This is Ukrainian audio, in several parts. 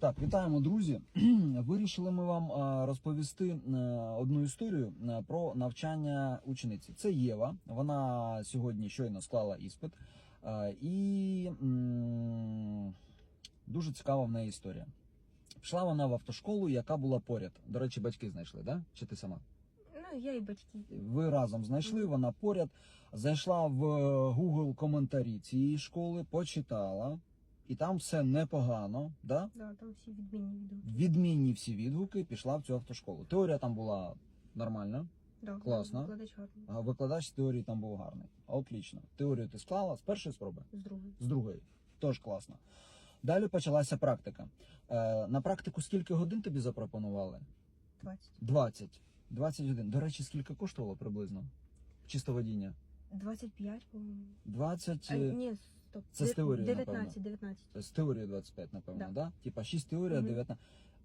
Так, вітаємо, друзі. Вирішили ми вам розповісти е, одну історію е, про навчання учениці. Це Єва. Вона сьогодні щойно склала іспит. Е, І дуже цікава в неї історія. Пішла вона в автошколу, яка була поряд. До речі, батьки знайшли, да? Чи ти сама? Ну, я і батьки. Ви разом знайшли, вона поряд. Зайшла в Google коментарі цієї школи, почитала, і там все непогано. Да? Да, там всі відмінні відео. Відмінні всі відгуки, пішла в цю автошколу. Теорія там була нормальна, Да, Класно. Викладач гарний. а викладач з теорії там був гарний. Отлично. Теорію ти склала з першої спроби, З другої. з другої. Тож класно. Далі почалася практика. Е, на практику скільки годин тобі запропонували? 20. 20. 20 годин. До речі, скільки коштувало приблизно? Чисто водіння? 25, по-моєму. 20. А, е, ні, стоп. Це з теорії, 19, 19. З теорії 25, напевно, да? Да. Типа 6 теорія, Мгм. 19.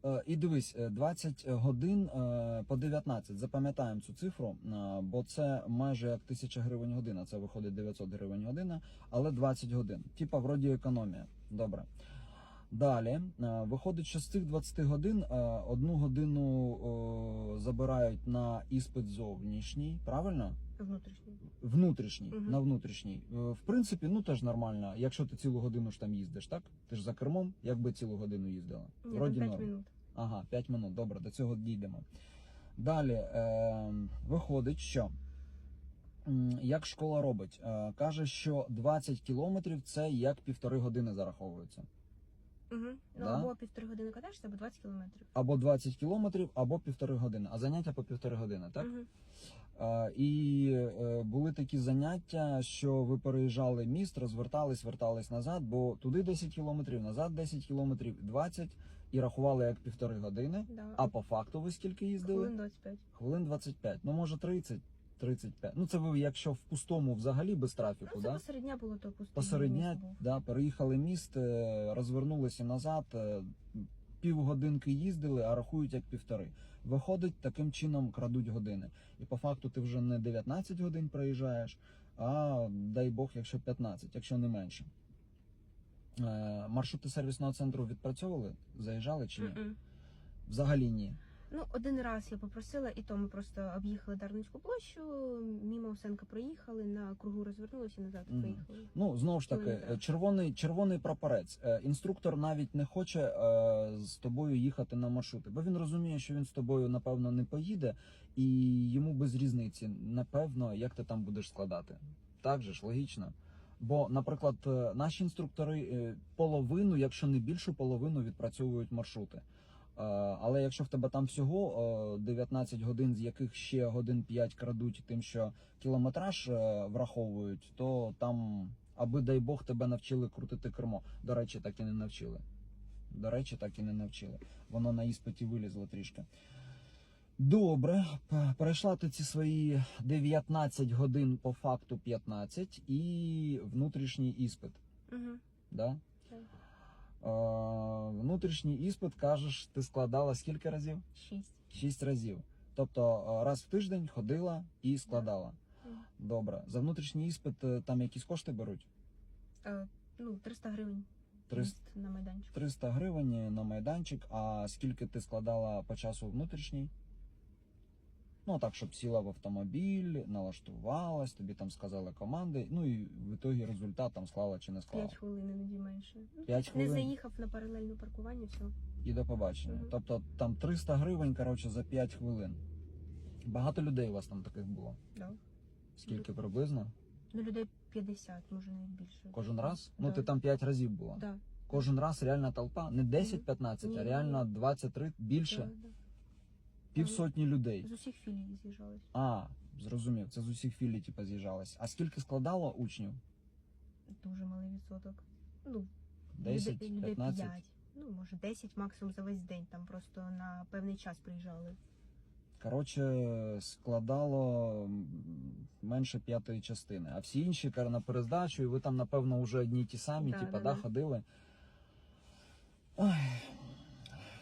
Е, І дивись, е, 20 годин е, по 19. Запам'ятаємо цю цифру, е, бо це майже як 1000 гривень година. Це виходить 900 гривень година, але 20 годин. Типа вроді економія. Добре. Далі е, виходить, що з цих 20 годин е, одну годину забирають на іспит зовнішній, правильно? Внутрішній. Внутрішній, Мгм. на внутрішній. Е, В принципі, ну теж нормально. Якщо ти цілу годину ж там їздиш, так? Ти ж за кермом, якби цілу годину їздила. Ні, там Вроді 5 норм. минут. Ага, 5 минут. Добре, до цього дійдемо. Далі е, виходить, що як школа робить? Е, каже, що 20 кілометрів це як півтори години зараховується. Угу. Ну, Да? або півтори години катаєшся, або 20 кілометрів. Або 20 кілометрів, або півтори години. А заняття по півтори години, так? Угу. Е, І е, були такі заняття, що ви переїжджали міст, розвертались, вертались назад, бо туди 10 кілометрів, назад 10 кілометрів, 20, і рахували як півтори години. Да. А по факту ви скільки їздили? Хвилин 25. Хвилин 25. Ну може 30, 35. Ну це ви якщо в пустому взагалі без Ну, трафіку, це да? посередня було, то пусто. Посередня, да, переїхали міст, е, розвернулися назад. Півгодинки їздили, а рахують як півтори. Виходить, таким чином крадуть години. І по факту ти вже не 19 годин проїжджаєш, а дай Бог, якщо 15, якщо не менше. Е, Маршрути сервісного центру відпрацьовували? Заїжджали чи ні? Взагалі ні. Ну, один раз я попросила, і то ми просто об'їхали Дарницьку площу, мімо Овсенка проїхали, на кругу розвернулися і назад Мгм. поїхали. Ну знову ж таки, Кілометра. е, червоний червоний прапорець. Е, Інструктор навіть не хоче е, з тобою їхати на маршрути, бо він розуміє, що він з тобою напевно не поїде, і йому без різниці, напевно, як ти там будеш складати. Так же ж логічно. Бо, наприклад, е, наші інструктори е, половину, якщо не більшу половину, відпрацьовують маршрути. Е, Але якщо в тебе там всього е, 19 годин, з яких ще годин 5 крадуть тим, що кілометраж е, враховують, то там, аби дай Бог, тебе навчили крутити кермо. До речі, так і не навчили. До речі, так і не навчили. Воно на іспиті вилізло трішки. Добре, перейшла ти ці свої 19 годин по факту 15 і внутрішній іспит. Угу. Да? Е, внутрішній іспит, кажеш, ти складала скільки разів? Шість. Шість разів. Тобто е, раз в тиждень ходила і складала. Добре. За внутрішній іспит е, там якісь кошти беруть? Е, ну, 300 гривень. 300, на майданчик. 300 гривень на майданчик. А скільки ти складала по часу внутрішній? Ну, так, щоб сіла в автомобіль, налаштувалась, тобі там сказали команди. Ну і в ітогі результат там склала чи не склала. 5 хвилин, іноді менше. Ну, П'ять Не заїхав на паралельне паркування, все. і до побачення. Мгм. Тобто там 300 гривень, коротше, за 5 хвилин. Багато людей у вас там таких було. Да. Скільки приблизно? Ну, людей 50, може навіть більше. Кожен раз? Ну ти там 5 разів була. Да. Кожен раз реальна толпа. Не 10-15, а реально 23, більше. Да, да. Півсотні людей. З усіх філій з'їжджались. А, зрозумів, це з усіх філій, типу, з'їжджалось. А скільки складало учнів? Дуже малий відсоток. Ну, 10, людей, людей 15? 5. Ну, може, 10 максимум за весь день. Там просто на певний час приїжджали. Коротше, складало менше п'ятої частини. А всі інші на перездачу, і ви там, напевно, вже одні ті самі, Да, типа, да, да, да. ходили. Ой.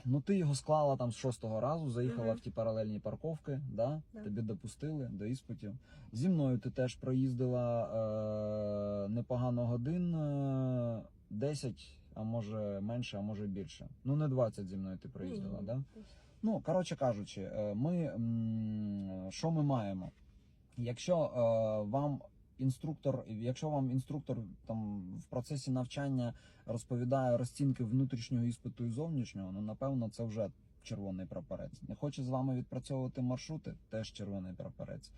Ну, ти його склала там з шостого разу, заїхала Мгм. в ті паралельні парковки, да? Да. тобі допустили до іспитів. Зі мною ти теж проїздила е, непогано годин, е, 10 а може менше, а може більше. Ну не 20 зі мною ти проїздила, Ні, да? Ну, коротше кажучи, е, ми що ми маємо? Якщо е, вам інструктор, якщо вам інструктор там в процесі навчання розповідає розцінки внутрішнього іспиту і зовнішнього, ну напевно, це вже червоний прапорець. Не хоче з вами відпрацьовувати маршрути, теж червоний прапорець.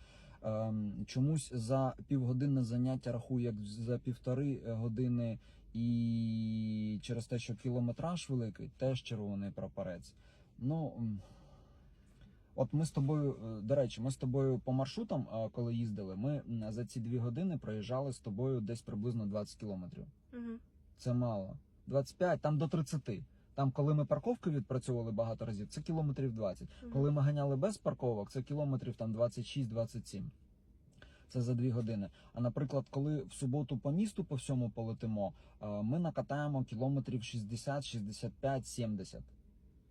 Ем, чомусь за півгодинне заняття рахує як за півтори години, і через те, що кілометраж великий, теж червоний прапорець. Ну от ми з тобою, е, до речі, ми з тобою по маршрутам, е, коли їздили, ми за ці дві години проїжджали з тобою десь приблизно 20 кілометрів. Мгм. Це мало. 25, там до 30. Там, коли ми парковки відпрацьовували багато разів, це кілометрів 20. Мгм. Коли ми ганяли без парковок, це кілометрів там 26-27. Це за дві години. А наприклад, коли в суботу по місту по всьому полетимо, е, ми накатаємо кілометрів 60, 65, 70.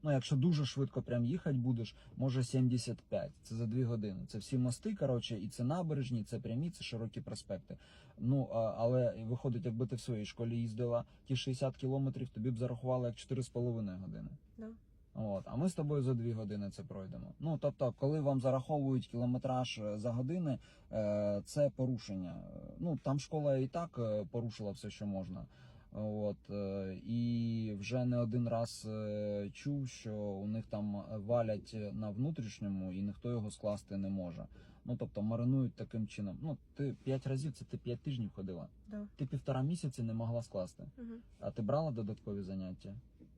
Ну, якщо дуже швидко прям їхати будеш, може 75. Це за дві години. Це всі мости, коротше, і це набережні, це прямі, це широкі проспекти. Ну, а, але виходить, якби ти в своїй школі їздила ті 60 кілометрів, тобі б зарахували як 4,5 години. Да. От, а ми з тобою за дві години це пройдемо. Ну тобто, коли вам зараховують кілометраж е, за години, е, це порушення. Е, Ну там школа і так порушила все, що можна. От е, і вже не один раз е, чув, що у них там валять на внутрішньому, і ніхто його скласти не може. Ну тобто маринують таким чином. Ну ти п'ять разів, це ти п'ять тижнів ходила. Да. Ти півтора місяці не могла скласти. Мгм. А ти брала додаткові заняття?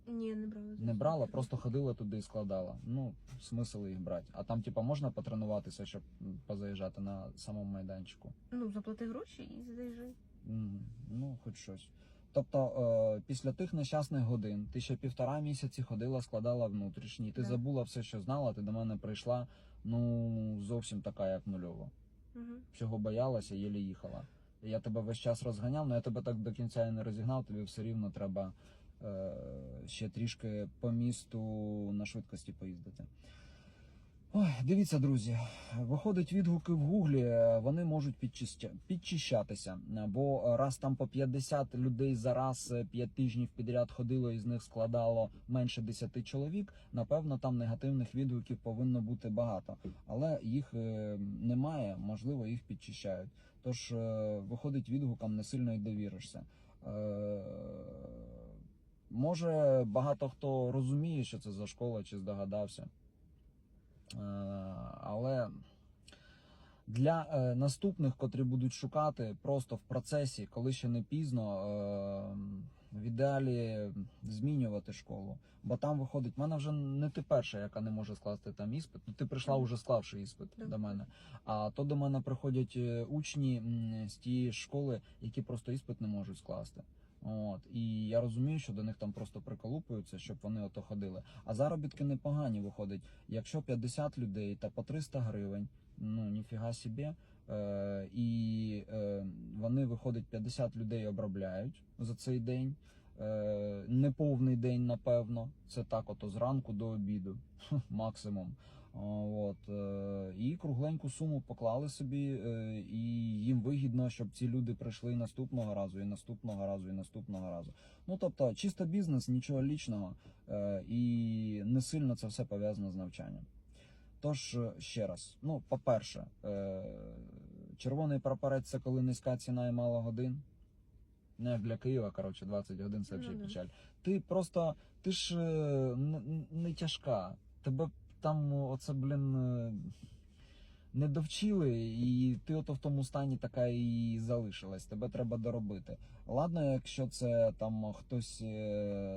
Ні, не брала. Не брала, просто ходила туди і складала. Ну, смисл їх брати. А там, типа, можна потренуватися, щоб позаїжджати на самому майданчику. Ну, заплати гроші і заїжджай. Ну, хоч щось. Тобто, е, після тих нещасних годин ти ще півтора місяці ходила, складала внутрішній, ти Да. забула все, що знала, ти до мене прийшла, ну зовсім така, як нульова. Угу. Всього боялася, єлі їхала. Я тебе весь час розганяв, але я тебе так до кінця і не розігнав, тобі все рівно треба е, ще трішки по місту на швидкості поїздити. Ой, дивіться, друзі, виходить відгуки в гуглі, е, вони можуть підчища- підчищатися. Е, Бо раз там по 50 людей за раз 5 тижнів підряд ходило, і з них складало менше 10 чоловік. Напевно, там негативних відгуків повинно бути багато, але їх е, немає, можливо, їх підчищають. Тож е, виходить відгукам, не сильно й довіришся. Е, Може, багато хто розуміє, що це за школа, чи здогадався. Е, Але для е, наступних, котрі будуть шукати, просто в процесі, коли ще не пізно, е, в ідеалі змінювати школу. Бо там виходить, в мене вже не ти перша, яка не може скласти там іспит. Ну ти прийшла уже склавши іспит Да. до мене. А то до мене приходять е, учні з тієї школи, які просто іспит не можуть скласти. От і я розумію, що до них там просто приколупуються, щоб вони ото ходили. А заробітки непогані виходить. Якщо 50 людей та по 300 гривень, ну ніфіга собі. Е, і е, вони виходить 50 людей обробляють за цей день. Е, неповний день, напевно. Це так, ото зранку до обіду, максимум. От, і кругленьку суму поклали собі, і їм вигідно, щоб ці люди прийшли наступного разу, і наступного разу, і наступного разу. Ну тобто, чисто бізнес, нічого лічного, і не сильно це все пов'язано з навчанням. Тож, е, ще раз, ну, по-перше, е, червоний прапорець це коли низька ціна і мало годин. Не як для Києва, коротше, 20 годин це вже Ну, печаль. Ти просто, ти ж е, не, тяжка. Тебе там оце, блін, не довчили, і ти ото в тому стані така і залишилась. Тебе треба доробити. Ладно, якщо це там хтось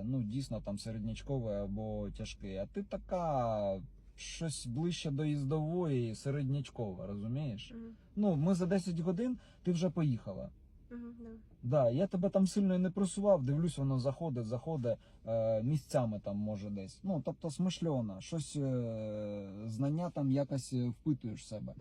ну дійсно там середнячковий або тяжкий, а ти така щось ближче до їздової, середнячкова, розумієш? Угу. Ну, ми за 10 годин ти вже поїхала. Угу, да. Да, я тебе там сильно і не просував, дивлюсь, воно заходить, заходить е, місцями там може десь. Ну, тобто смишльона, щось е, знання там якось е, впитуєш в себе.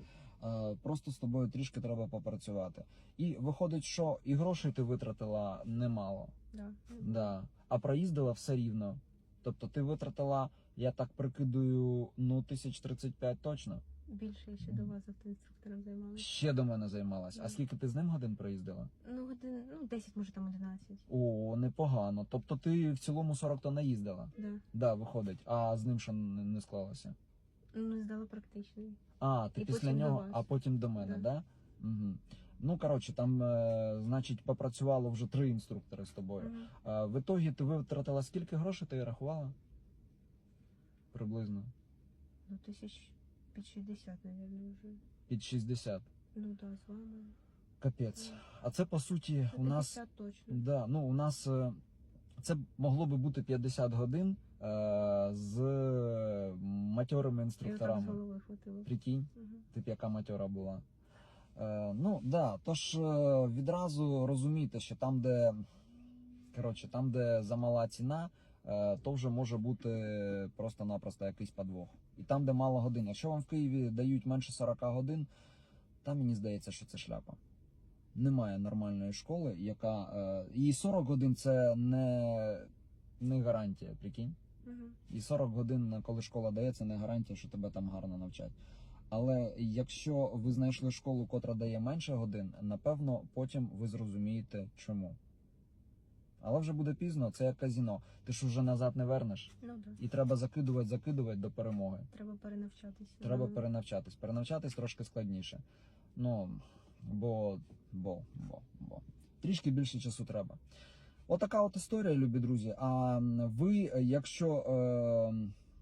Е, просто з тобою трішки треба попрацювати. І виходить, що і грошей ти витратила немало. Да. Да. А проїздила все рівно. Тобто ти витратила, я так прикидую, ну, 1035 точно. Більше я ще до вас автоінструктором займалася. Ще до мене займалась. А скільки ти з ним годин проїздила? Ну, годин, ну, 10, може там 11. О, непогано. Тобто ти в цілому 40 тонн наїздила? Да. Да, виходить. А з ним що не не склалося? Ну, не здала практичний. А, ти І після потім до нього, вас. а потім до мене, да? Да. Угу. Ну, коротше, там, е, значить, попрацювало вже три інструктори з тобою. Мгм. А, в ітогі ти витратила скільки грошей ти рахувала? Приблизно. Ну, тисяч під 60, мабуть, вже. Під 60. Ну, да, з вами. Капець. А це по суті Ну, у нас 50 точно. Да, ну у нас е, це могло би бути 50 годин е, з матьорими так інструкторами. Прикинь, Мгм. ти б яка матьора була. Е, ну да, тож е, відразу розумійте, що там, де коротше, там, де замала ціна, то вже може бути просто-напросто якийсь подвох. І там, де мало годин. Якщо вам в Києві дають менше 40 годин, там мені здається, що це шляпа. Немає нормальної школи, яка. Е, і 40 годин це не, не гарантія, прикинь. Мгм. І 40 годин, коли школа дає, це не гарантія, що тебе там гарно навчать. Але якщо ви знайшли школу, котра дає менше годин, напевно, потім ви зрозумієте, чому. Але вже буде пізно, це як казіно. Ти ж вже назад не вернеш. Ну, да. І треба закидувати, закидувати до перемоги. Треба перенавчатись. Треба Мгм. перенавчатись. Перенавчатись трошки складніше. Ну, бо, бо, бо, бо. Трішки більше часу треба. Отака от історія, любі друзі. А ви, якщо е,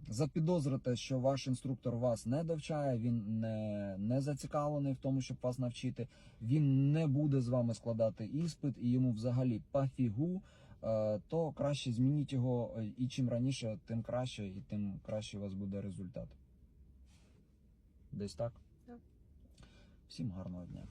запідозрите, що ваш інструктор вас не довчає, він не, не зацікавлений в тому, щоб вас навчити, він не буде з вами складати іспит і йому взагалі пофігу, е, то краще змініть його е, і чим раніше, тим краще, і тим краще у вас буде результат. Десь так? Так. Всім гарного дня.